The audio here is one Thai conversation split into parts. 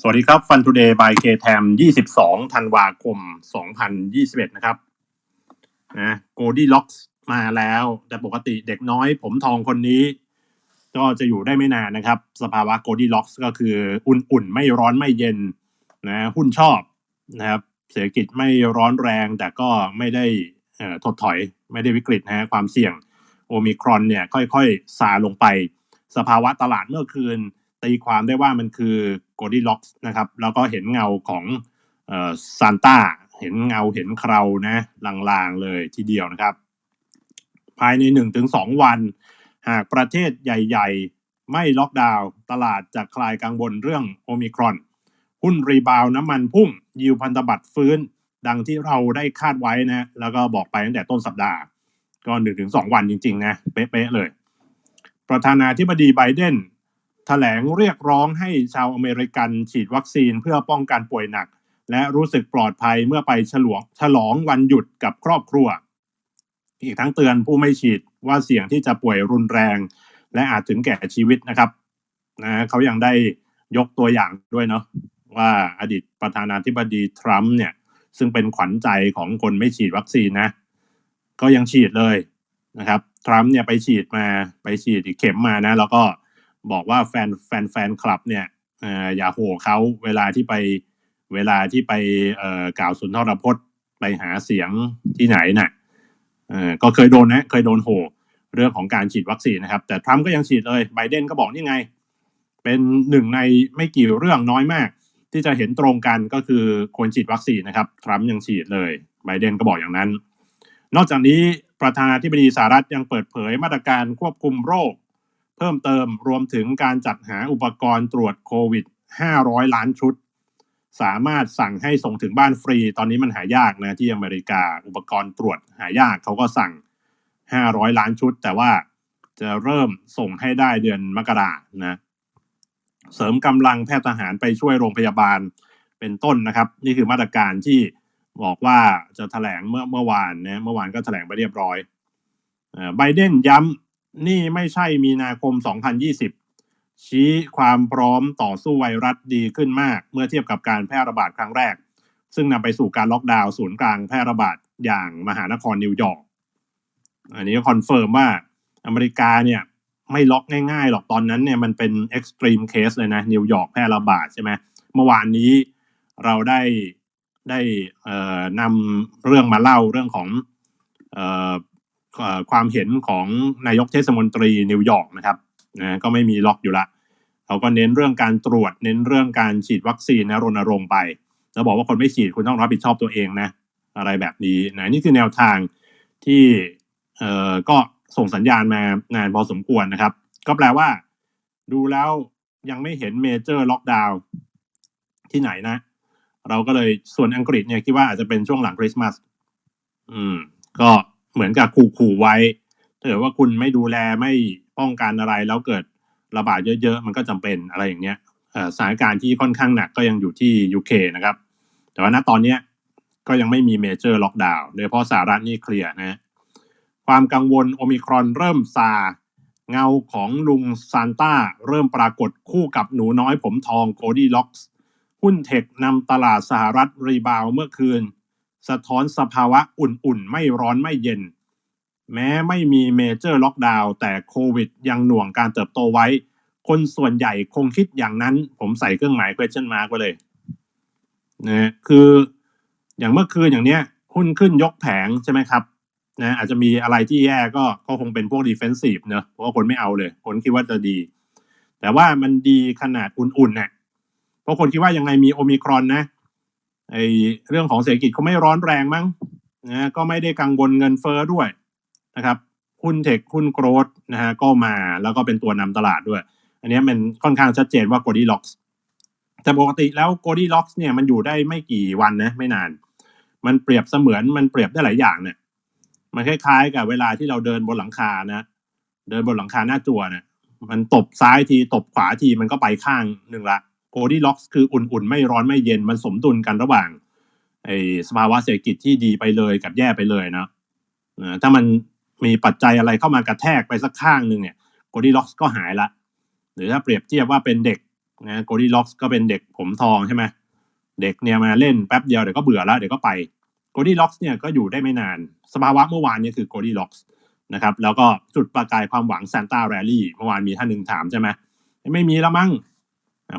สวัสดีครับฟัน o ูเดย์บายเคแทม22ธันวาคม2021นะครับนะโกดี้ล็อกมาแล้ว แต่ปกติเด็กน้อยผมทองคนนี้ ก็จะอยู่ได้ไม่นานนะครับ สภาวะโกดี้ล็อกก็คืออุ่นๆ ไม่ร้อนไม่เย็นนะหุ้นชอบนะครับเศรษฐกิจไม่ร้อนแรงแต่ก็ไม่ได้ถดถอยไม่ได้วิกฤตนะฮะความเสี่ยงโอมิครอนเนี่ยค่อยๆซาลงไป สภาวะตลาดเมื่อคืน ตีความได้ว่ามันคือโกดีล็อกนะครับ แล้วก็เห็นเงาของซานต้าเห็นเงาเห็นคราวนะลางๆเลยทีเดียวนะครับ ภายใน 1-2 วัน หากประเทศใหญ่ ๆ ไม่ล็อกดาวน์ตลาดจะคลายกังวลเรื่องโอมิครอน หุ้นรีบาวน้ำมันพุ่ง ยิวพันธบัตรฟื้น ดังที่เราได้คาดไว้นะ แล้วก็บอกไปตั้งแต่ต้นสัปดาห์ ก็หนึ่งถึงสองวันจริง ๆ นะ เป๊ะๆเลย ประธานาธิบดีไบเดน แถลงเรียกร้องให้ชาวอเมริกันฉีดวัคซีนเพื่อป้องกันป่วยหนัก และรู้สึกปลอดภัยเมื่อไปฉลองฉลองวันหยุดกับครอบครัว อีกทั้งเตือนผู้ไม่ฉีดว่าเสี่ยงที่จะป่วยรุนแรง และอาจถึงแก่ชีวิตนะครับนะเขายังได้ยกตัวอย่างด้วยเนาะว่าอดีตประธานาธิบดีทรัมป์เนี่ยซึ่งเป็นขวัญใจของคนไม่ฉีดวัคซีนนะ ก็ยังฉีดเลยนะครับทรัมป์เนี่ยไปฉีดมาไปฉีดอีกเข็มมานะ แล้วก็ บอกว่าแฟนแฟนแฟนคลับเนี่ยอย่าโห่เขาเวลาที่ไปเวลาที่ไปกล่าวสุนทรพจน์ไปหาเสียงที่ไหนนะ่ะก็เคยโดนนะเคยโดนโห่เรื่องของการฉีดวัคซีนนะครับ แต่ทรัมป์ก็ยังฉีดเลยไบเดนก็บอกนี่ไง เป็นหนึ่งในไม่กี่เรื่องน้อยมาก ที่จะเห็นตรงกันก็คือควรฉีดวัคซีนนะครับทรัมป์ยังฉีดเลยไบเดนก็บอกอย่างนั้น นอกจากนี้ประธานาธิบดีสหรัฐยังเปิดเผยมาตรการควบคุมโรค เพิ่มเติมรวมถึงการจัดหาอุปกรณ์ตรวจโควิด 500 ล้านชุด สามารถสั่งให้ส่งถึงบ้านฟรี ตอนนี้มันหายากนะที่อเมริกาอุปกรณ์ตรวจหายากเขาก็สั่ง 500 ล้านชุด แต่ว่าจะเริ่มส่งให้ได้เดือนมกรานะเสริมกำลังแพทย์ทหารไปช่วยโรงพยาบาลเป็นต้นนะครับ นี่คือมาตรการที่บอกว่าจะถแถลงเมื่อเมื่อวานนะเมื่อวานก็ถแถลงไปเรียบร้อยไบเดนย้ำ นี่ไม่ใช่มีนาคม 2020 ชี้ความพร้อมต่อสู้ไวรัสดีขึ้นมาก เมื่อเทียบกับการแพร่ระบาดครั้งแรก ซึ่งนำไปสู่การล็อกดาวน์ศูนย์กลางแพร่ระบาดอย่างมหานครนิวยอร์กอันนี้ก็คอนเฟิร์มว่าอเมริกาเนี่ยไม่ล็อกง่ายๆหรอกตอนนั้นเนี่ยมันเป็นเอ็กซ์ตรีมเคสเลยนะนิวยอร์กแพร่ระบาดใช่ไหมเมื่อวานนี้เราได้ได้นำเรื่องมาเล่าเรื่องของ ความเห็นของนายกเทศมนตรีนิวยอร์กนะครับนะก็ไม่มีล็อกอยู่ละเขาก็เน้นเรื่องการตรวจ เน้นเรื่องการฉีดวัคซีนนะรณรงค์ไป แล้วบอกว่าคนไม่ฉีดคุณต้องรับผิดชอบตัวเองนะอะไรแบบนี้นะนี่คือแนวทางที่เอ่อก็ส่งสัญญาณมานานพอสมควรนะครับ ก็แปลว่า ดูแล้วยังไม่เห็นเมเจอร์ล็อกดาวน์ที่ไหนนะ เราก็เลยส่วนอังกฤษเนี่ยคิดว่าอาจจะเป็นช่วงหลังคริสต์มาสอืม ก็ เหมือนกับขู่ๆไว้ถ้าเกิดว่าคุณไม่ดูแลไม่ป้องกันอะไรแล้วเกิดระบาดเยอะ ๆ มันก็จำเป็นอะไรอย่างเงี้ยสถานการณ์ที่ค่อนข้างหนักก็ยังอยู่ที่ยูเคนะครับ แต่ว่าณตอนนี้ก็ยังไม่มีเมเจอร์ล็อกดาวน์โดยเฉพาะสหรัฐนี่เคลียร์นะความกังวลโอมิครอนเริ่มซาเงาของลุงซานต้าเริ่มปรากฏคู่กับหนูน้อยผมทองโกดี้ล็อกส์หุ้นเทคนำตลาดสหรัฐรีบาวเมื่อคืน สะท้อนสภาวะอุ่นๆ ไม่ร้อนไม่เย็น แม้ไม่มีเมเจอร์ล็อกดาวน์แต่โควิดยังหน่วงการเติบโตไว้ คนส่วนใหญ่คงคิดอย่างนั้น ผมใส่เครื่องหมาย question mark ไว้เลยนะคืออย่างเมื่อคืนอย่างเนี้ยหุ้นขึ้นยกแผงใช่ไหมครับนะอาจจะมีอะไรที่แย่ก็ก็คงเป็นพวก defensive เนอะเพราะคนไม่เอาเลย คนคิดว่าจะดี แต่ว่ามันดีขนาดอุ่นๆเนะ่ยเพราะคนคิดว่ายังไงมีโอมิครอนนะ ไอเรื่องของเศรษฐกิจเขาไม่ร้อนแรงมั้งนะก็ไม่ได้กังวลเงินเฟ้อด้วยนะครับหุ้นเทคหุ้นโกรดนะฮะก็มาแล้วก็เป็นตัวนำตลาดด้วย อันนี้มันค่อนข้างชัดเจนว่าโกลดี้ล็อกส์แต่ปกติแล้วโกลดี้ล็อกส์เนี่ยมันอยู่ได้ไม่กี่วันนะไม่นาน มันเปรียบเสมือนมันเปรียบได้หลายอย่างเนี่ย มันคล้ายๆ กับเวลาที่เราเดินบนหลังคานะ เดินบนหลังคาหน้าจัวเนี่ยมันตบซ้ายทีตบขวาทีมันก็ไปข้างหนึ่งละ โกลดีล็อกคืออุ่นๆ ไม่ร้อนไม่เย็นมันสมดุลกันระหว่างไอ้สภาวะเศรษฐกิจที่ดีไปเลยกับแย่ไปเลยนะถ้ามันมีปัจจัยอะไรเข้ามากระแทกไปสักข้างหนึ่งเนี่ยโกลดีล็อกก็หายละ หรือถ้าเปรียบเทียบว่าเป็นเด็กนะโกดีล็อกก็เป็นเด็กผมทองใช่ไหมเด็กเนี่ยมาเล่นแป๊บเดียวเดี๋ยวก็เบื่อแล้วเดี๋ยวก็ไปโกดีล็อกเนี่ยก็อยู่ได้ไม่นาน สภาวะเมื่อวานเนี่ยคือโกดีล็อกนะครับแล้วก็จุดประกายความหวังซานต้าแรลลี่เมื่อวานมีท่านหนึ่งถามใช่ไหมไม่มีแล้วมั้ง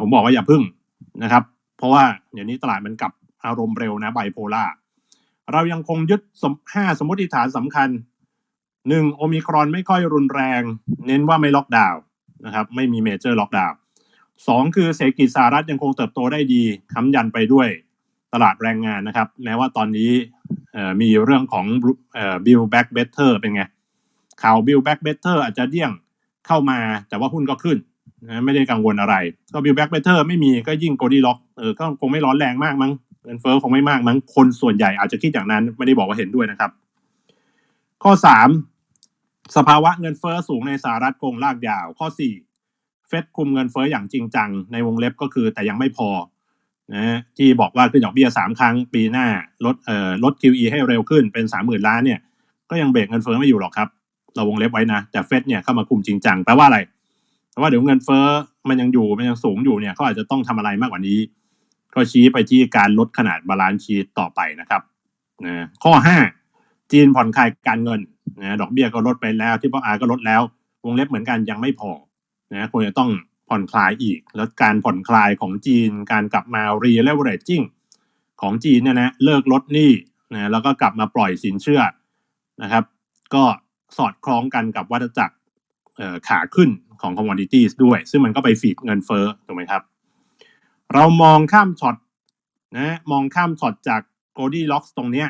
ผมบอกว่าอย่าพึ่งนะครับ เพราะว่าเดี๋ยวนี้ตลาดมันกลับอารมณ์เร็วนะไบโพล่าเรายังคงยึดสมห้าสมมติฐานสำคัญหนึ่งโอมิครอนไม่ค่อยรุนแรง เน้นว่าไม่ล็อกดาวน์นะครับ ไม่มีเมเจอร์ล็อกดาวน์สองคือเศรษฐกิจสหรัฐยังคงเติบโตได้ดีค้ำยันไปด้วยตลาดแรงงานนะครับ แม้ว่าตอนนี้มีเรื่องของเอ่อ Build Back Better เป็นไง ข่าว Build Back Better อาจจะเดี่ยงเข้ามาแต่ว่าหุ้นก็ขึ้น นะไม่ได้กังวลอะไร ก็ Build Back Better ไม่มีก็ยิ่ง g o d y l o c k เออก็คงไม่ร้อนแรงมากมั้งเงินเฟ้อคงไม่มากมั้งคนส่วนใหญ่อาจจะคิดอย่างนั้นไม่ได้บอกว่าเห็นด้วยนะครับ ข้อสามสภาวะเงินเฟ้อสูงในสหรัฐคงลากยาว ข้อสี่เฟดคุมเงินเฟ้ออย่างจริงจัง ในวงเล็บก็คือแต่ยังไม่พอนะที่บอกว่าขึ้นดอกเบี้ยสามครั้งปีหน้าลดเอ่อลด QE ให้เร็วขึ้นเป็นสามหมื่นล้านเนี่ย ก็ยังเบรกเงินเฟ้อไม่อยู่หรอกครับ เราวงเล็บไว้นะ แต่เฟดเนี่ยเข้ามาคุมจริงจังแปลว่าอะไร แปลว่าเดี๋ยวเงินเฟ้อมันยังอยู่มันยังสูงอยู่เนี่ยเขาอาจจะต้องทำอะไรมากกว่านี้ ก็ชี้ไปที่การลดขนาดบาลานซ์ชีตต่อไปนะครับนะข้อห้าจีนผ่อนคลายการเงินนะดอกเบี้ยก็ลดไปแล้ว ที่พออาก็ลดแล้ว วงเล็บเหมือนกันยังไม่พอนะควรจะต้องผ่อนคลายอีก แล้วการผ่อนคลายของจีน การกลับมา re-leveraging ของจีนเนี่ยนะเลิกลดหนี้นะแล้วก็กลับมาปล่อยสินเชื่อนะครับ ก็สอดคล้องกันกับวัฏจักรขาขึ้น ของ commodities ด้วย ซึ่งมันก็ไปฟีดเงินเฟ้อถูกไหมครับ เรามองข้ามช็อตนะมองข้ามช็อตจาก g o d y l o c k s ตรงเนี้ย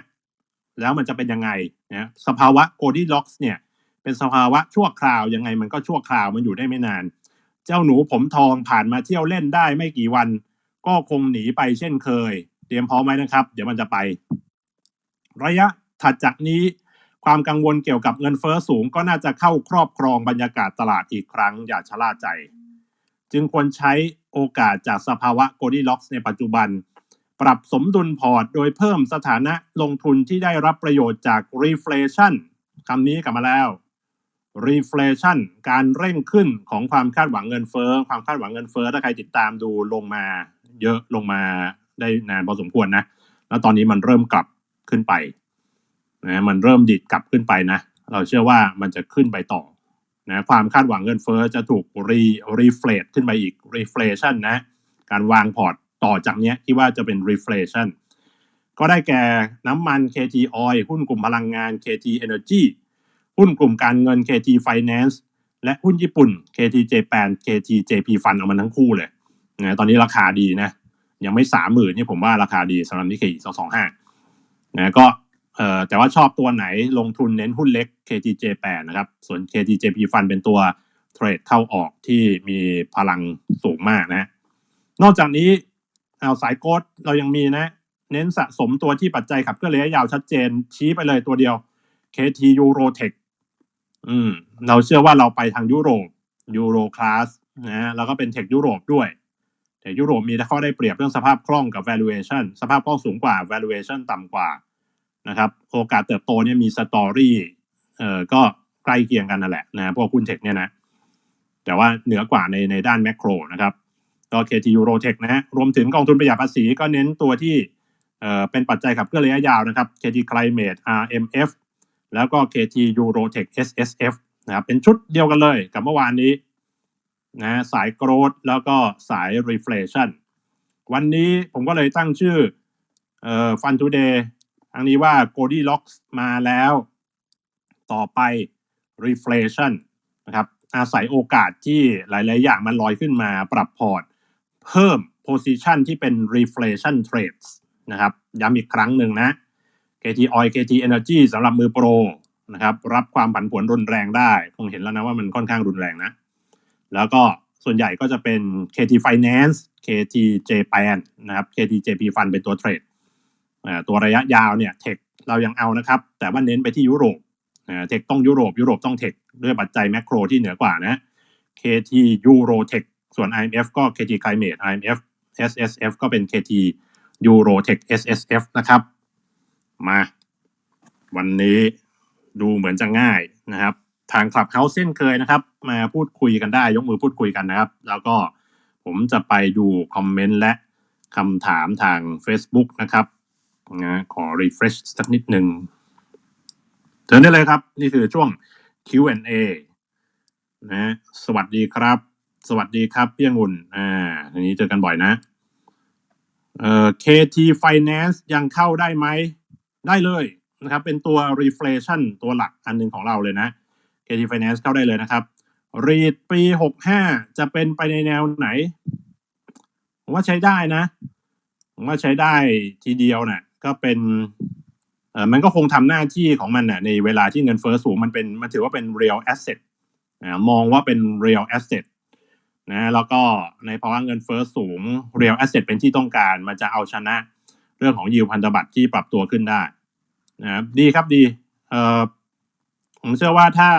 แล้วมันจะเป็นยังไงนะสภาวะ g o d y l o c k s เนี่ย เป็นสภาวะชั่วคราวยังไงมันก็ชั่วคราวมันอยู่ได้ไม่นาน เจ้าหนูผมทองผ่านมาเที่ยวเล่นได้ไม่กี่วัน ก็คงหนีไปเช่นเคย เตรียมพร้อมไว้นะครับ เดี๋ยวมันจะไป ระยะถัดจากนี้ ความกังวลเกี่ยวกับเงินเฟอ้อสูงก็น่าจะเข้าครอบครองบรรยากาศตลาดอีกครั้งอย่าชะล่าใจ จึงควรใช้โอกาสจากสภาวะ g o d y l o c k s ในปัจจุบัน ปรับสมดุลพอร์ตโดยเพิ่มสถานะลงทุนที่ได้รับประโยชน์จาก reflation คำนี้กลับมาแล้ว reflation การเร่งขึ้นของความคาดหวังเงินเฟ้อความคาดหวังเงินเฟ้อถ้าใครติดตามดูลงมา เยอะลงมาได้นานพอสมควรนะ แล้วตอนนี้มันเริ่มกลับขึ้นไป นะมันเริ่มดิดกลับขึ้นไปนะ เราเชื่อว่ามันจะขึ้นไปต่อนะความคาดหวังเงินเฟ้อจะถูกรีรีเฟลตขึ้นไปอีก reflation นะ การวางพอร์ตต่อจากเนี้ยที่ว่าจะเป็น reflation ก็ได้แก่น้ำมัน KT Oil หุ้นกลุ่มพลังงาน KT Energy หุ้นกลุ่มการเงิน KT Finance และหุ้นญี่ปุ่น KT Japan KT JP Fund เอามันทั้งคู่เลยนะตอนนี้ราคาดีนะ ยังไม่สามหมื่นนี่ผมว่าราคาดีสำหรับนิเคอีสองสองห้านะก็ เอ่อแต่ว่าชอบตัวไหนลงทุนเน้นหุ้นเล็ก KT Japan นะครับ ส่วน KT JP Fund เป็นตัวเทรดเข้าออกที่มีพลังสูงมากนะนอกจากนี้เอาสายโกดเรายังมีนะ เน้นสะสมตัวที่ปัจจัยขับเคลื่อนระยะยาวชัดเจนชี้ไปเลยตัวเดียว KT Eurotech อืม เราเชื่อว่าเราไปทางยุโรปยูโรคลาสนะแล้วก็เป็นเทคยุโรปด้วยแต่ยุโรปมีข้อได้เปรียบเรื่องสภาพคล่องกับ valuation สภาพคล่องสูงกว่า valuation ต่ำกว่า นะครับโอกาสเติบโตเนี่ยมีสตอรี่เอ่อก็ใกล้เคียงกันนั่นแหละนะพวกหุ้นเทคเนี่ยนะแต่ว่าเหนือกว่าในในด้านแมกโรนะครับก็ KT Eurotech นะฮะรวมถึงกองทุนประหยัดภาษีก็เน้นตัวที่เอ่อเป็นปัจจัยขับเคลื่อนระยะยาวนะครับ KT Climate RMF แล้วก็ KT Eurotech SSF นะครับเป็นชุดเดียวกันเลยกับเมื่อวานนี้นะสายโกรดแล้วก็สาย reflation วันนี้ผมก็เลยตั้งชื่อเอ่อ Fun Today ทางนี้ว่า Goldilocks มาแล้ว ต่อไป reflation นะครับอาศัยโอกาสที่หลาย ๆ อย่างมันลอยขึ้นมาปรับพอร์ต เพิ่ม position ที่เป็น reflation trades นะครับย้ำอีกครั้งหนึ่งนะ KT Oil KT Energy สำหรับมือโปรนะครับรับความผันผวนรุนแรงได้ คงเห็นแล้วนะว่ามันค่อนข้างรุนแรงนะ แล้วก็ส่วนใหญ่ก็จะเป็น KT Finance KT Japan นะครับ KT JP Fund เป็นตัวเทรด ตัวระยะยาวเนี่ยเทคเรายังเอานะครับ แต่ว่าเน้นไปที่ยุโรปอ่าเทคต้องยุโรปยุโรปต้องเทคด้วยปัจจัยแมกโรที่เหนือกว่านะ KT Euro Tech ส่วน IMF ก็ KT Climate IMF SSF ก็เป็น KT Euro Tech SSF นะครับ มา วันนี้ดูเหมือนจะง่ายนะครับ ทางคลับเฮาเส้นเคยนะครับ มาพูดคุยกันได้ยกมือพูดคุยกันนะครับ แล้วก็ผมจะไปดูคอมเมนต์และคำถามทาง Facebook นะครับ นะขอ refresh สักนิดหนึ่งเชิญได้เลยครับ นี่คือช่วง Q&A นะสวัสดีครับ สวัสดีครับพี่องุ่นอ่าทีนี้เจอกันบ่อยนะเอ่อ KT Finance ยังเข้าได้ไหม ได้เลยนะครับ เป็นตัว reflation ตัวหลักอันหนึ่งของเราเลยนะ KT Finance เข้าได้เลยนะครับ รีดปี 65 จะเป็นไปในแนวไหน ผมว่าใช้ได้นะ ผมว่าใช้ได้ทีเดียวนะ่ะ ก็เป็นเออมันก็คงทำหน้าที่ของมันน่ะในเวลาที่เงินเฟ้อสูงมันเป็นมันถือว่าเป็น real asset นะมองว่าเป็น real asset นะแล้วก็ในภาวะเงินเฟ้อสูง real asset เป็นที่ต้องการ มันจะเอาชนะเรื่องของยิวพันธบัตรที่ปรับตัวขึ้นได้นะดีครับดีเอ่อผมเชื่อว่าถ้า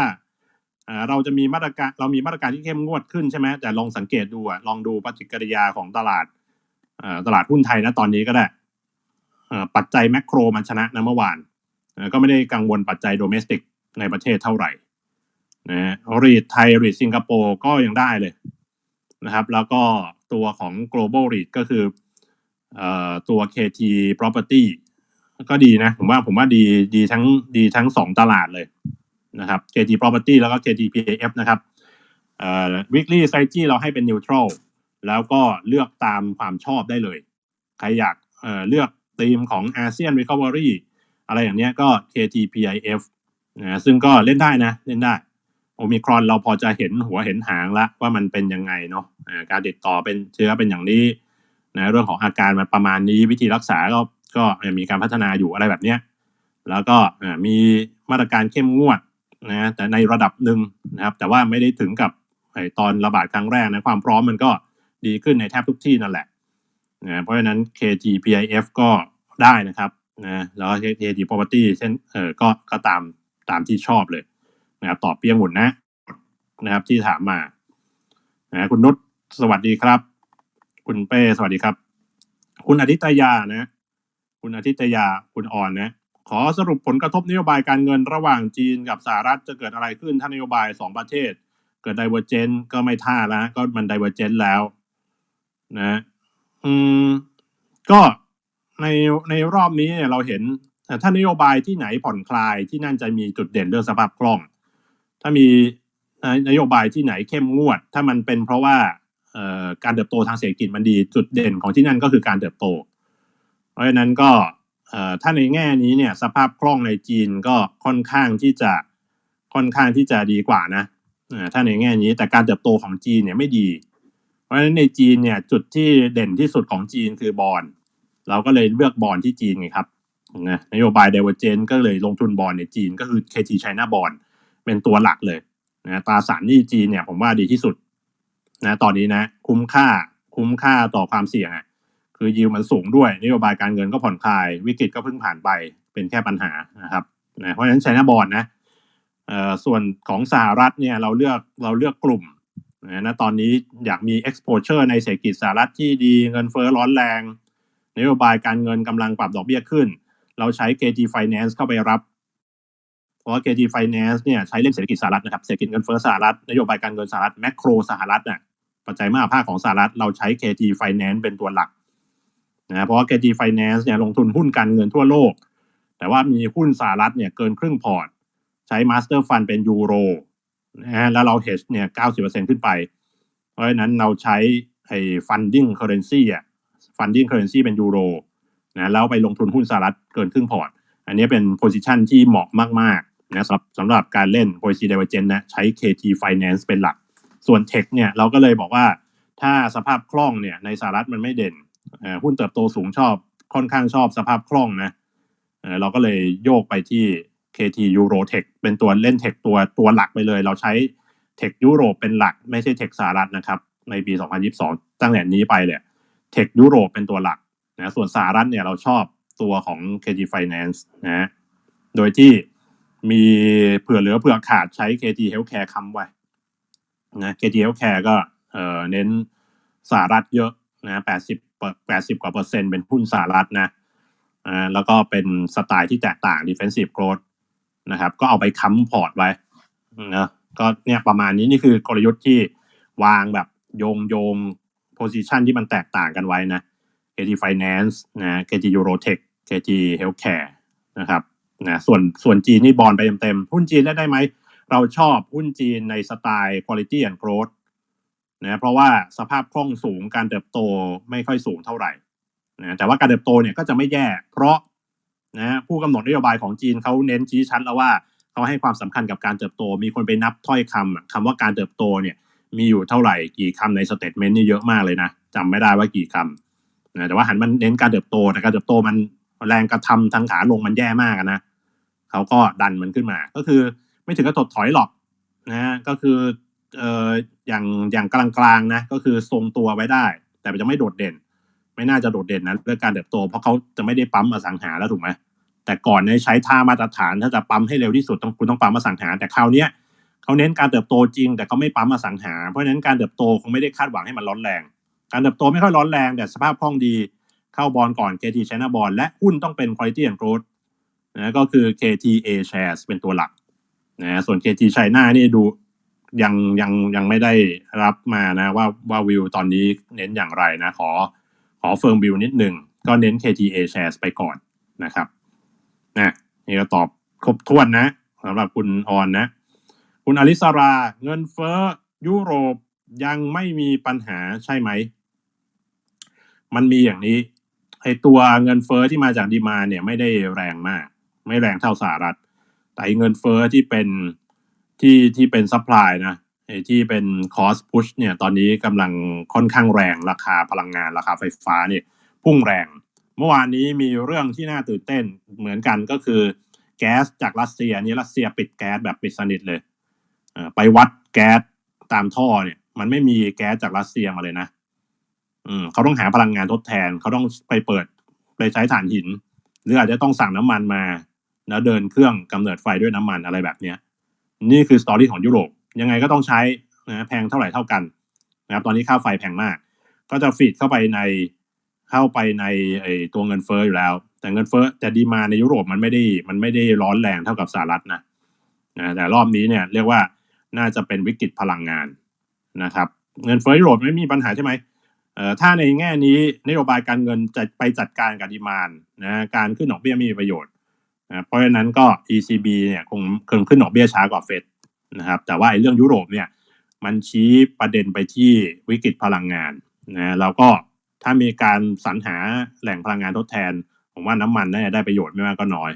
เอ่อเราจะมีมาตรการเรามีมาตรการที่เข้มงวดขึ้นใช่ไหมแต่ลองสังเกตดูอะลองดูปฏิกิริยาของตลาดเอ่อตลาดหุ้นไทยนะตอนนี้ก็ได้ ปัจจัยแมกโครมันชนะนะเมื่อวาน ก็ไม่ได้กังวลปัจจัยโดเมสติกในประเทศเท่าไหร่นะรีดไทยรีดสิงคโปร์ก็ยังได้เลยนะครับ แล้วก็ตัวของ global REIT ก็คือเอ่อตัว KT property ก็ดีนะ ผมว่าผมว่าดีดีทั้งดีทั้งสองตลาดเลยนะครับ KT property แล้วก็ KT PAF นะครับ weekly strategy เราให้เป็น neutral แล้วก็เลือกตามความชอบได้เลย ใครอยากเเลือก ธีมของ ASEAN Recovery อะไรอย่างเนี้ยก็ KTPIF นะซึ่งก็เล่นได้นะเล่นได้โอมิครอนเราพอจะเห็นหัวเห็นหางละว่ามันเป็นยังไงเนาะการติดต่อเป็นเชื้อเป็นอย่างนี้นะเรื่องของอาการมันประมาณนี้วิธีรักษาก็ก็มีการพัฒนาอยู่อะไรแบบเนี้ยแล้วก็มีมาตรการเข้มงวดนะแต่ในระดับหนึ่งนะครับ แต่ว่าไม่ได้ถึงกับไอตอนระบาดครั้งแรกนะความพร้อมมันก็ดีขึ้นในแทบทุกที่นั่นแหละนะเพราะฉะนั้น KTPIF ก็ ได้นะครับนะแล้วก็ KT Property เช่นเออก็ก็ตามตามที่ชอบเลยนะครับตอบเปียงหมุนนะนะครับที่ถามมานะคุณนุชสวัสดีครับ คุณเป้สวัสดีครับ คุณอาทิตยานะ คุณอาทิตยาคุณอ่อนนะ ขอสรุปผลกระทบนโยบายการเงินระหว่างจีนกับสหรัฐจะเกิดอะไรขึ้นถ้านโยบายสองประเทศ เกิดไดเวอร์เจนก็ไม่ท่าแล้วก็มันไดเวอร์เจนแล้ว นะ อืม ก็ ในในรอบนี้เนี่ยเราเห็นแต่ถ้านโยบายที่ไหนผ่อนคลายที่นั่นจะมีจุดเด่นเรื่องสภาพคล่อง ถ้ามีนโยบายที่ไหนเข้มงวด ถ้ามันเป็นเพราะว่าการเติบโตทางเศรษฐกิจมันดีจุดเด่นของที่นั่นก็คือการเติบโต เพราะฉะนั้นก็เอ่อถ้าในแง่นี้เนี่ยสภาพคล่องในจีนก็ค่อนข้างที่จะค่อนข้างที่จะดีกว่านะเอ่อถ้าในแง่นี้แต่การเติบโตของจีนเนี่ยไม่ดี เพราะฉะนั้นในจีนเนี่ยจุดที่เด่นที่สุดของจีนคือบอล เราก็เลยเลือกบอลที่จีนไงครับนะนโยบายเดเวอร์เจนก็เลยลงทุนบอลในจีนก็คือ KT China Bond เป็นตัวหลักเลยนะตราสารหนี้จีนเนี่ยผมว่าดีที่สุดนะตอนนี้นะ คุ้มค่าคุ้มค่าต่อความเสี่ยงอะคือยิวมันสูงด้วย นโยบายการเงินก็ผ่อนคลาย วิกฤตก็เพิ่งผ่านไปเป็นแค่ปัญหานะครับนะเพราะฉะนั้น China Bond นะเอ่อส่วนของสหรัฐเนี่ยเราเลือกเราเลือกกลุ่มนะตอนนี้อยากมี exposure ในเศรษฐกิจสหรัฐที่ดีเงินเฟ้อร้อนแรง นโยบายการเงินกำลังปรับดอกเบี้ยขึ้น เราใช้ KT Finance เข้าไปรับ เพราะว่า KT Finance เนี่ยใช้เล่นเศรษฐกิจสหรัฐนะครับเศรษฐกิจเงินเฟ้อสหรัฐนโยบายการเงินสหรัฐแมกโครสหรัฐน่ะปัจจัยมหาภาคของสหรัฐเราใช้ KT Finance เป็นตัวหลักนะเพราะว่า KT Finance เนี่ยลงทุนหุ้นการเงินทั่วโลก แต่ว่ามีหุ้นสหรัฐเนี่ยเกินครึ่งพอร์ต ใช้ Master Fund เป็นยูโรนะฮะแล้วเรา hedge เนี่ย 90%ขึ้นไป เพราะฉะนั้นเราใช้ไอ้ funding currency อะ funding currency เป็นยูโรนะแล้วไปลงทุนหุ้นสหรัฐเกินครึ่งพอร์ต อันนี้เป็น position ที่เหมาะมากๆนะสำหรับสำหรับการเล่น policy divergence นะใช้ KT Finance เป็นหลัก ส่วน Tech เนี่ยเราก็เลยบอกว่าถ้าสภาพคล่องเนี่ยในสหรัฐมันไม่เด่นหุ้นเติบโตสูงชอบค่อนข้างชอบสภาพคล่องนะเราก็เลยโยกไปที่ KT Euro Tech เป็นตัวเล่น Tech ตัวตัวหลักไปเลย เราใช้ Tech ยุโรปเป็นหลัก ไม่ใช่ Tech สหรัฐนะครับ ในปี 2022 ตั้งแต่นี้ไปเนี่ย Tech ยุโรปเป็นตัวหลักนะส่วนสหรัฐเนี่ยเราชอบตัวของ KT Finance นะโดยที่มีเผื่อเหลือเผื่อขาดใช้ KT Healthcare ค้ำไว้นะ KT Healthcare ก็เออเน้นสหรัฐเยอะนะ80 80กว่าเปอร์เซ็นต์เป็นหุ้นสหรัฐนะอ่าแล้วก็เป็นสไตล์ที่แตกต่าง defensive growth นะครับ ก็เอาไปค้ำพอร์ตไว้นะก็เนี่ยประมาณนี้นี่คือกลยุทธ์ที่วางแบบโยงโยง position ที่มันแตกต่างกันไว้นะ KT Finance นะ KT Eurotech KT Healthcare นะครับนะส่วนส่วนจีนนี่บอลไปเต็มๆ หุ้นจีนได้ได้ไหม เราชอบหุ้นจีนในสไตล์ quality and growth นะเพราะว่าสภาพคล่องสูงการเติบโตไม่ค่อยสูงเท่าไหร่นะแต่ว่าการเติบโตเนี่ยก็จะไม่แย่เพราะนะผู้กำหนดนโยบายของจีนเขาเน้นชี้ชัดแล้วว่าเขาให้ความสำคัญกับการเติบโต มีคนไปนับถ้อยคำอะคำว่าการเติบโตเนี่ย มีอยู่เท่าไหร่กี่คำในสเตทเมนต์นี่เยอะมากเลยนะจำไม่ได้ว่ากี่คำนะแต่ว่าหันมันเน้นการเติบโตแต่การเติบโตมันแรงกระทำทางขาลงมันแย่มากนะเขาก็ดันมันขึ้นมา ก็คือไม่ถึงกับถดถอยหรอกนะก็คือเอ่ออย่างอย่างกลางๆนะก็คือทรงตัวไว้ได้ แต่จะไม่โดดเด่น ไม่น่าจะโดดเด่นนะเรื่องการเติบโต เพราะเขาจะไม่ได้ปั๊มอสังหาแล้วถูกไหมแต่ก่อนเนี่ยใช้ท่ามาตรฐานถ้าจะปั๊มให้เร็วที่สุดต้องคุณต้องปั๊มอสังหา แต่คราวเนี้ย เขาเน้นการเติบโตจริง แต่เขาไม่ปั๊มอสังหา เพราะฉะนั้นการเติบโตคงไม่ได้คาดหวังให้มันร้อนแรง การเติบโตไม่ค่อยร้อนแรงแต่สภาพคล่องดีเข้าบอลก่อน KT China บอลและหุ้นต้องเป็น quality and growth นะก็คือ KTA shares เป็นตัวหลักนะส่วน KT China นี่ดูยังยังยังไม่ได้รับมานะว่าว่าวิวตอนนี้เน้นอย่างไรนะขอขอเฟิร์มวิวนิดหนึ่งก็เน้น KTA shares ไปก่อนนะครับนะนี่ก็ตอบครบถ้วนนะสำหรับคุณออนนะ คุณอลิสรา เงินเฟ้อยุโรปยังไม่มีปัญหาใช่ไหม มันมีอย่างนี้ไอตัวเงินเฟ้อที่มาจากดีมาเนี่ยไม่ได้แรงมาก ไม่แรงเท่าสหรัฐ แต่เงินเฟ้อที่เป็นที่ที่เป็นซัพพลายนะไอที่เป็นคอสพุชเนี่ยตอนนี้กำลังค่อนข้างแรงราคาพลังงานราคาไฟฟ้าเนี่ยพุ่งแรง เมื่อวานนี้มีเรื่องที่น่าตื่นเต้นเหมือนกันก็คือ แก๊สจากรัสเซียนี่รัสเซียปิดแก๊สแบบปิดสนิทเลย ไปวัดแก๊สตามท่อเนี่ย มันไม่มีแก๊สจากรัสเซียมาเลยนะอืมเขาต้องหาพลังงานทดแทน เขาต้องไปเปิดไปใช้ถ่านหิน หรืออาจจะต้องสั่งน้ำมันมา แล้วเดินเครื่องกำเนิดไฟด้วยน้ำมันอะไรแบบเนี้ย นี่คือสตอรี่ของยุโรป ยังไงก็ต้องใช้นะแพงเท่าไหร่เท่ากันนะครับ ตอนนี้ค่าไฟแพงมาก ก็จะฟีดเข้าไปในเข้าไปในไอตัวเงินเฟ้ออยู่แล้ว แต่เงินเฟ้อแต่ดีมาในยุโรปมันไม่ได้มันไม่ได้ร้อนแรงเท่ากับสหรัฐนะนะแต่รอบนี้เนี่ยเรียกว่า น่าจะเป็นวิกฤตพลังงานนะครับ เงินเฟ้อยุโรปไม่มีปัญหาใช่ไหมเอ่อถ้าในแง่นี้นโยบายการเงินจะไปจัดการกับดีมานนะการขึ้นดอกเบี้ยไม่มีประโยชน์นะเพราะฉะนั้นก็ ECB เนี่ยคงคงขึ้นดอกเบี้ยช้ากว่าเฟดนะครับแต่ว่าไอ้เรื่องยุโรปเนี่ยมันชี้ประเด็นไปที่วิกฤตพลังงานนะแล้วก็ถ้ามีการสรรหาแหล่งพลังงานทดแทน ผมว่าน้ำมันน่าจะได้ประโยชน์ไม่มากก็น้อย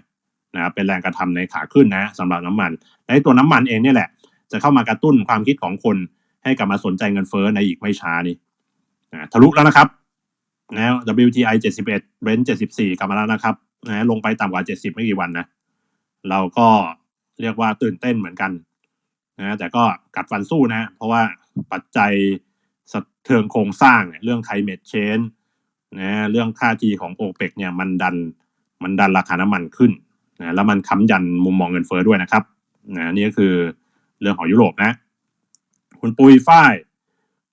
นะครับเป็นแรงกระทำในขาขึ้นนะสำหรับน้ำมันและไอ้ตัวน้ำมันเองเนี่ยแหละ จะเข้ามากระตุ้นความคิดของคน ให้กลับมาสนใจเงินเฟ้อในอีกไม่ช้านี้ทะลุแล้วนะครับนะ WTI 71 Brent 74 กลับมาแล้วนะครับนะลงไปต่ำกว่า 70 ไม่กี่วันนะ เราก็เรียกว่าตื่นเต้นเหมือนกันนะแต่ก็กัดฟันสู้นะ เพราะว่าปัจจัยสะเทืองโครงสร้างเนี่ยเรื่อง climate change นะเรื่องค่าทีของโอเปกเนี่ยมันดันมันดันราคาน้ำมันขึ้นนะแล้วมันค้ำยันมุมมองเงินเฟ้อด้วยนะครับนะนี่ก็คือ เรื่องของยุโรปนะ คุณปุยฝ้าย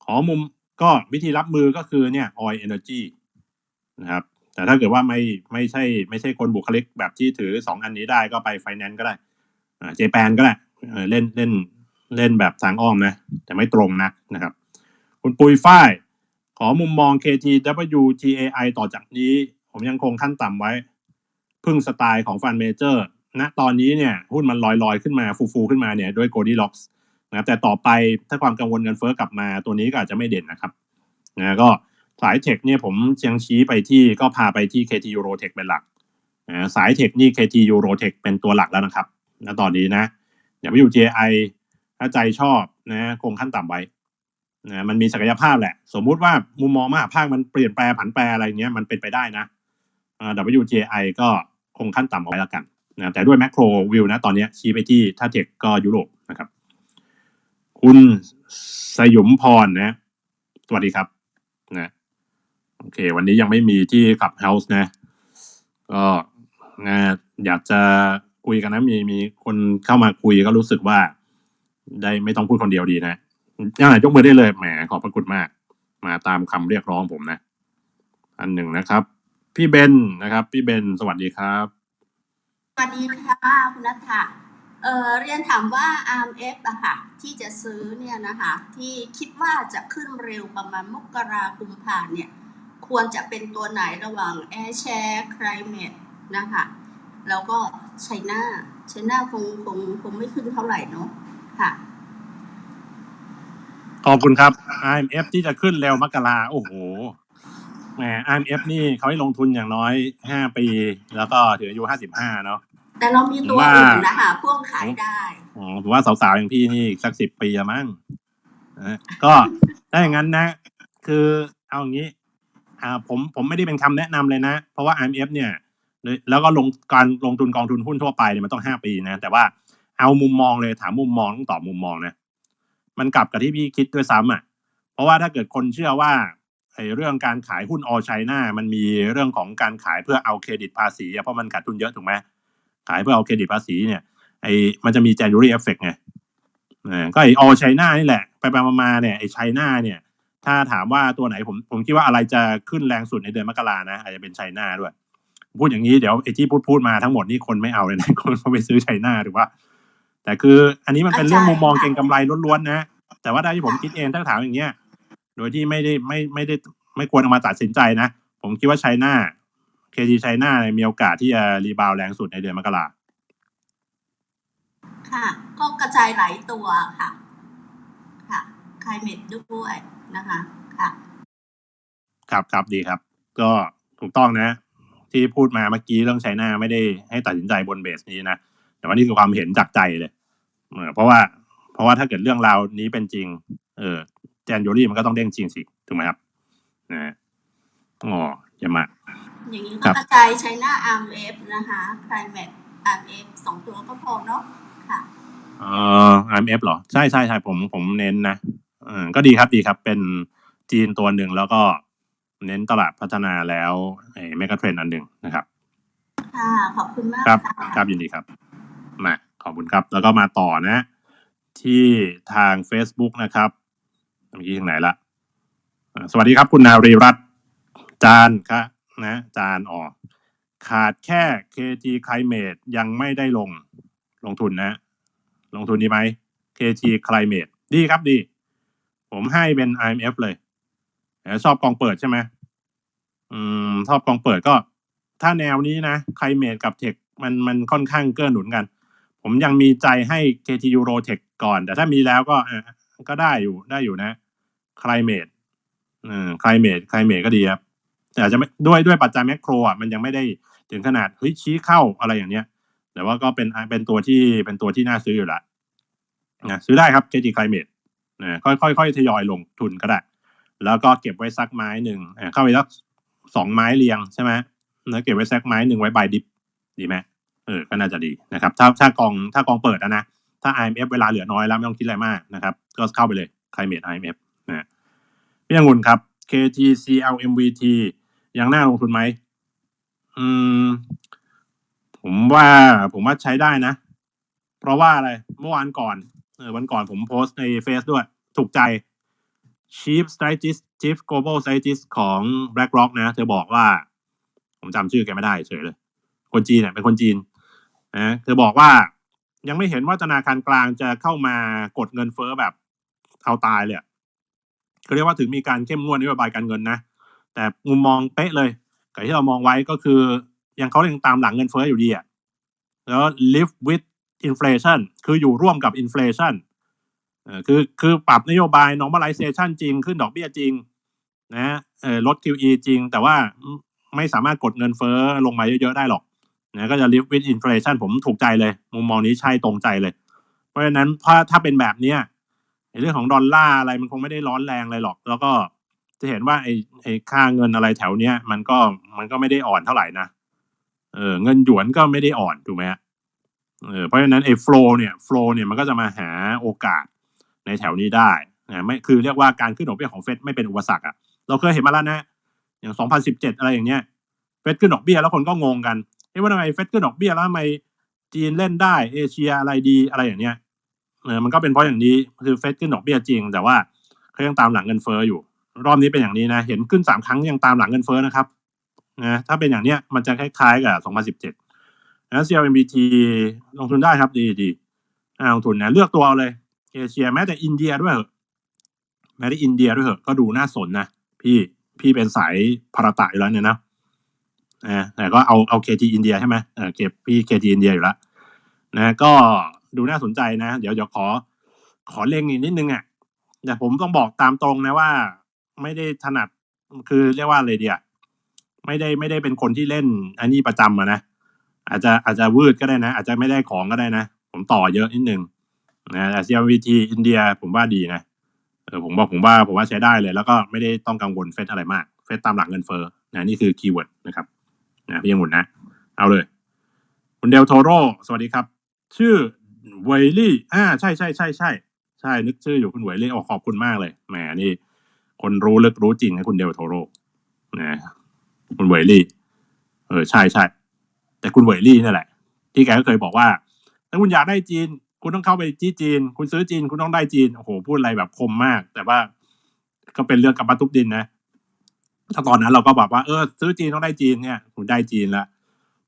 ขอมุมก็วิธีรับมือก็คือเนี่ย oil energy นะครับ แต่ถ้าเกิดว่าไม่ไม่ใช่ ไม่ใช่คนบุคลิกแบบที่ถือสองอันนี้ได้ก็ไปไฟแนนซ์ก็ได้อ่าเจแปนก็ได้เออเล่นเล่นเล่นแบบทางอ้อมนะ แต่ไม่ตรงนักนะครับ คุณปุยฝ้าย ขอมุมมอง KTWTAI ต่อจากนี้ ผมยังคงขั้นต่ำไว้ พึ่งสไตล์ของฟันเมเจอร์ ณตอนนี้เนี่ยหุ้นมันลอยลอยขึ้นมาฟูๆขึ้นมาเนี่ยด้วย Goldilocks นะครับแต่ต่อไปถ้าความกังวลเงินเฟ้อกลับมาตัวนี้ก็อาจจะไม่เด่นนะครับนะก็สายเทคเนี่ยผมเชียงชี้ไปที่ก็พาไปที่ KT Eurotech เป็นหลักนะสายเทคนี่ KT Eurotech เป็นตัวหลักแล้วนะครับณตอนนี้นะอย่าไปอยู่ JI ถ้าใจชอบนะคงขั้นต่ำไว้นะมันมีศักยภาพแหละ สมมุติว่ามุมมองมหาภาคมันเปลี่ยนแปลผันแปรอะไรเงี้ยมันเป็นไปได้นะอ่า WJI ก็คงขั้นต่ำเอาไว้แล้วกัน นะแต่ด้วยแม c โ o รวิวนะตอนนี้ชี้ไปที่ถ้าเทคก็ยุโรปนะครับ คุณสยุมพรนะ สวัสดีครับนะโอเค วันนี้ยังไม่มีที่ขับเฮาส์นะ ก็นะอยากจะคุยกันนะมีมีคนเข้ามาคุยก็รู้สึกว่า ได้ไม่ต้องพูดคนเดียวดีนะยังไงยกมือได้เลยแหมขอบพระคุณมาก มาตามคำเรียกร้องผมนะ อันหนึ่งนะครับ พี่เบนนะครับ พี่เบนสวัสดีครับ วัสดีค่ะคุณนัทธะเอ่อเรียนถามว่า RMF อะค่ะที่จะซื้อเนี่ยนะคะที่คิดว่าจะขึ้นเร็วประมาณมกรากุมภานเนี่ยควรจะเป็นตัวไหนระหว่าง Air Share Climate นะคะแล้วก็ China China คงคงคงไม่ขึ้นเท่าไหร่เนาะค่ะ ขอบคุณครับ IMF ที่จะขึ้นเร็วมกราโอ้โหแหม IMF นี่เขาให้ลงทุนอย่างน้อยห้าปี แล้วก็ถึงอายุห้าสิบห้าเนาะ แต่เรามีตัวว่าอื่นนะคะพ่วงขายได้อ๋อผมว่าสาวๆอย่างพี่นี่อีกสักสิบปีอะมั้งนะก็ถ้าอย่างนั้นนะ คือเอาอย่างนี้ อ่า ผมผมไม่ได้เป็นคำแนะนำเลยนะ เพราะว่า IMF เนี่ยเลยแล้วก็ลงการลงทุนกองทุนหุ้นทั่วไปเนี่ยมันต้องห้าปีนะ แต่ว่าเอามุมมองเลยถามมุมมองต้องตอบมุมมองนะมันกลับกับที่พี่คิดด้วยซ้ำอะ เพราะว่าถ้าเกิดคนเชื่อว่าไอ้เรื่องการขายหุ้นออไชน่ามันมีเรื่องของการขายเพื่อเอาเครดิตภาษีอะเพราะมันขาดทุนเยอะถูกไหมขายเพื่อเอาเครดิตภาษีเนี่ยไอ้มันจะมี January effect ไงเออก็ไอ้ออไชน่านี่แหละ ไปไปมาๆเนี่ยไอ้ไชน่าเนี่ย ถ้าถามว่าตัวไหนผมผมคิดว่าอะไรจะขึ้นแรงสุดในเดือนมกรานะ อาจจะเป็นไชน่าด้วย พูดอย่างนี้เดี๋ยวไอ้ที่พูดพูดมาทั้งหมดนี่คนไม่เอาเลยนะคนเขาไปซื้อไชน่าหรือว่า แต่คืออันนี้มันเป็นเรื่องมุมมองเก็งกำไรล้วนๆนะ แต่ว่าได้ที่ผมคิดเองถ้าถามอย่างเงี้ย โดยที่ไม่ได้ไม่ไม่ได้ไม่ควรเอามาตัดสินใจนะ ผมคิดว่าไชน่า เคจีไชน่าเนี่ยมีโอกาสที่จะรีบาวด์แรงสุดในเดือนมกราค่ะ ก็กระจายหลายตัวค่ะ ค่ะ Climate ด้วยนะคะ ค่ะ ครับครับดีครับ ก็ถูกต้องนะ ที่พูดมาเมื่อกี้เรื่องไชน่าไม่ได้ให้ตัดสินใจบนเบสนี้นะ แต่ว่านี่คือความเห็นจากใจเลยเออเพราะว่า เพราะว่าถ้าเกิดเรื่องราวนี้เป็นจริง เออแจนยูรี่มันก็ต้องเด้งจริงสิถูกไหมครับนะอ๋อเยี่ยมมาก อย่างนี้ครัก็บกระจาย China RMF นะคะ Climate RMF สองตัวก็พอเนาะค่ะเอ่อ IMF เหรอ ใช่ใช่ใช่ผมผมเน้นนะเออก็ดีครับดีครับ เป็นจีนตัวหนึ่งแล้วก็เน้นตลาดพัฒนาแล้วไอ้เมกะเทรนอันหนึ่งนะครับ ค่ะ ขอบคุณมากครับค่ะครับยินดีครับ มาขอบคุณครับ แล้วก็มาต่อนะ ที่ทาง Facebook นะครับเมื่อกี้ถึงไหนละอ่าสวัสดีครับคุณนารีรัตน์จานครับ นะจานออก ขาดแค่ KG Climate ยังไม่ได้ลงลงทุนนะ ลงทุนดีไหม KG Climate ดีครับดี ผมให้เป็น IMF เลยเอ่อชอบกองเปิดใช่ไหมอืมชอบกองเปิดก็ ถ้าแนวนี้นะไคลเมดกับเทคมันมันค่อนข้างเกื้อหนุนกัน ผมยังมีใจให้ KT Euro Tech ก่อน แต่ถ้ามีแล้วก็ก็ได้อยู่ได้อยู่นะไคลเมดอืมไคลเมดไคลเมดก็ดีครับ แต่อาจจะไม่ด้วยด้วยปัจจัยแมกโครอะมันยังไม่ได้ถึงขนาดเฮ้ยชี้เข้าอะไรอย่างเนี้ย แต่ว่าก็เป็นเป็นตัวที่เป็นตัวที่น่าซื้ออยู่ละนะซื้อได้ครับ KT Climate นะค่อยค่อยค่อยทยอยลงทุนก็ได้ แล้วก็เก็บไว้สักไม้หนึ่งเข้าไปสักสองไม้เรียงใช่ไหมแล้วเก็บไว้สักไม้หนึ่งไว้บายดิฟดีไหมเออก็น่าจะดีนะครับ ถ้าถ้ากองถ้ากองเปิดนะถ้า IMF เวลาเหลือน้อยแล้วไม่ต้องคิดอะไรมากนะครับ ก็เข้าไปเลย Climate IMF นะพี่ยังุ่นครับ KTCLMVT ยังน่าลงทุนไหมอืม ผมว่า ผมว่าใช้ได้นะ เพราะว่าอะไร เมื่อวานก่อนเออวันก่อนผมโพสต์ในเฟซด้วย ถูกใจ Chief Strategist Chief Global Strategist ของ BlackRock นะ เธอบอกว่า ผมจำชื่อแกไม่ได้เฉยเลย คนจีนเนี่ยเป็นคนจีนนะเธอบอกว่ายังไม่เห็นว่าธนาคารกลางจะเข้ามากดเงินเฟ้อแบบเอาตายเลยเขาเรียกว่าถึงมีการเข้มงวดนโยบายการเงินนะ แต่มุมมองเป๊ะเลยกับที่เรามองไว้ก็คือ ยังเขายังตามหลังเงินเฟ้ออยู่ดีอะแล้ว live with inflation คืออยู่ร่วมกับ inflation เออคือคือปรับนโยบาย normalization จริง ขึ้นดอกเบี้ยจริง นะเออลด QE จริง แต่ว่าไม่สามารถกดเงินเฟ้อลงมาเยอะๆได้หรอกนะก็จะ live with inflation ผมถูกใจเลย มุมมองนี้ใช่ตรงใจเลย เพราะฉะนั้นถ้าถ้าเป็นแบบเนี้ยเรื่องของดอลลาร์อะไรมันคงไม่ได้ร้อนแรงอะไรหรอก แล้วก็ จะเห็นว่าไอ้ไอ้ค่าเงินอะไรแถวเนี้ย มันก็มันก็ไม่ได้อ่อนเท่าไหร่นะเออเงินหยวนก็ไม่ได้อ่อนถูกไหมฮะเออเพราะฉะนั้นไอ้ flow เนี่ย flow เนี่ยมันก็จะมาหาโอกาสในแถวนี้ได้นะไม่คือเรียกว่าการขึ้นดอกเบี้ยของเฟดไม่เป็นอุปสรรคอะเราเคยเห็นมาแล้วนะอย่าง 2017 อะไรอย่างเงี้ยเฟดขึ้นดอกเบี้ยแล้วคนก็งงกันเอ้ว่าทำไมเฟดขึ้นดอกเบี้ยแล้วทำไมจีนเล่นได้เอเชียอะไรดีอะไรอย่างเงี้ยเออมันก็เป็นเพราะอย่างนี้คือเฟดขึ้นดอกเบี้ยจริง แต่ว่าเขายังตามหลังเงินเฟ้ออยู่ รอบนี้เป็นอย่างนี้นะ เห็นขึ้นสามครั้งยังตามหลังเงินเฟ้อนะครับนะถ้าเป็นอย่างเนี้ยมันจะคล้ายๆกับ 2017นะ CLMBT ลงทุนได้ครับดีดีน่าลงทุนนะเลือกตัวเอาเลยเอเชียแม้แต่อินเดียด้วยเหอะแม้แต่อินเดียด้วยเหอะก็ดูน่าสนนะพี่พี่เป็นสายพาราตะอยู่แล้วเนี่ยนะนะแต่ก็เอาเอาเคทีอินเดียใช่ไหมเออเก็บพี่เคทีอินเดียอยู่แล้วนะก็ดูน่าสนใจนะ เดี๋ยวเดี๋ยวขอ ขอเล็งอีกนิดนึงอะแต่ผมต้องบอกตามตรงนะว่า ไม่ได้ถนัดคือเรียกว่าอะไรเดียไม่ได้ไม่ได้เป็นคนที่เล่นอันนี้ประจำอะนะอาจจะอาจจะวืดก็ได้นะ อาจจะไม่ได้ของก็ได้นะ ผมต่อเยอะนิดนึงนะแต่ CMVT อินเดียผมว่าดีนะเออผมบอกผมว่าผมว่าใช้ได้เลย แล้วก็ไม่ได้ต้องกังวลเฟดอะไรมาก เฟดตามหลักเงินเฟ้อนะนี่คือคีย์เวิร์ดนะครับนะพี่ยังหมุนนะ เอาเลย คุณเดลโทโรสวัสดีครับ ชื่อเวลี่อ่าใช่ใช่ใช่ใช่ใช่นึกชื่ออยู่คุณเวลี่โอ้ขอบคุณมากเลยแหมนี่ คนรู้ลึกรู้จริงนะคุณเดลโทโรนะคุณเวลี่ เออใช่ใช่แต่คุณเวลี่นี่แหละ ที่แกก็เคยบอกว่า ถ้าคุณอยากได้จีน คุณต้องเข้าไปที่จีน คุณซื้อจีน คุณต้องได้จีนโอ้โหพูดอะไรแบบคมมาก แต่ว่าก็เป็นเรื่องกับปัทุบดินนะถ้าตอนนั้นเราก็แบบว่าเออซื้อจีนต้องได้จีนเนี่ยคุณได้จีนแล้ว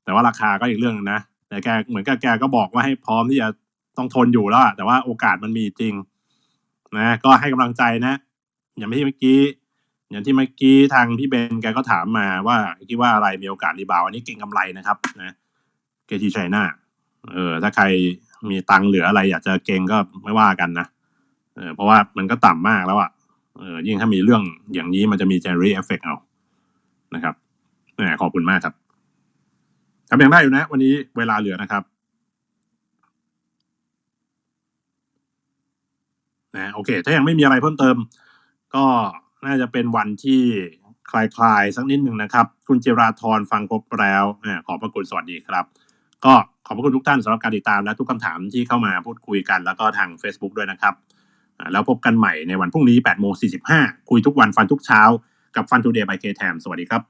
แต่ว่าราคาก็อีกเรื่องนึงนะแต่แกเหมือนกับแกก็บอกว่าให้พร้อมที่จะต้องทนอยู่แล้วแต่ว่าโอกาสมันมีจริง นะ ก็ให้กำลังใจนะ อย่างที่เมื่อกี้ อย่างที่เมื่อกี้ทางพี่เบนแกก็ถามมาว่าคิดว่าอะไรมีโอกาสรีบาวอันนี้เก่งกำไรนะครับ นะเกทีไชน่าเออถ้าใครมีตังค์เหลืออะไร อยากจะเก่งก็ไม่ว่ากันนะเออเพราะว่ามันก็ต่ำมากแล้วอะเออยิ่งถ้ามีเรื่องอย่างนี้มันจะมี generate effect เอานะครับแหมขอบคุณมากครับครับยังได้อยู่นะ วันนี้เวลาเหลือนะครับนะโอเค ถ้ายังไม่มีอะไรเพิ่มเติม ก็น่าจะเป็นวันที่คลายๆ สักนิดหนึ่งนะครับ คุณเจราธรฟังครบแล้วขอบพระคุณสวัสดีครับ ก็ขอบพระคุณทุกท่านสำหรับการติดตามและทุกคำถามที่เข้ามาพูดคุยกัน แล้วก็ทาง Facebook ด้วยนะครับ แล้วพบกันใหม่ในวันพรุ่งนี้8โมง45 คุยทุกวันฟันทุกเช้า กับฟันทูเดย์บายเคแทมสวัสดีครับ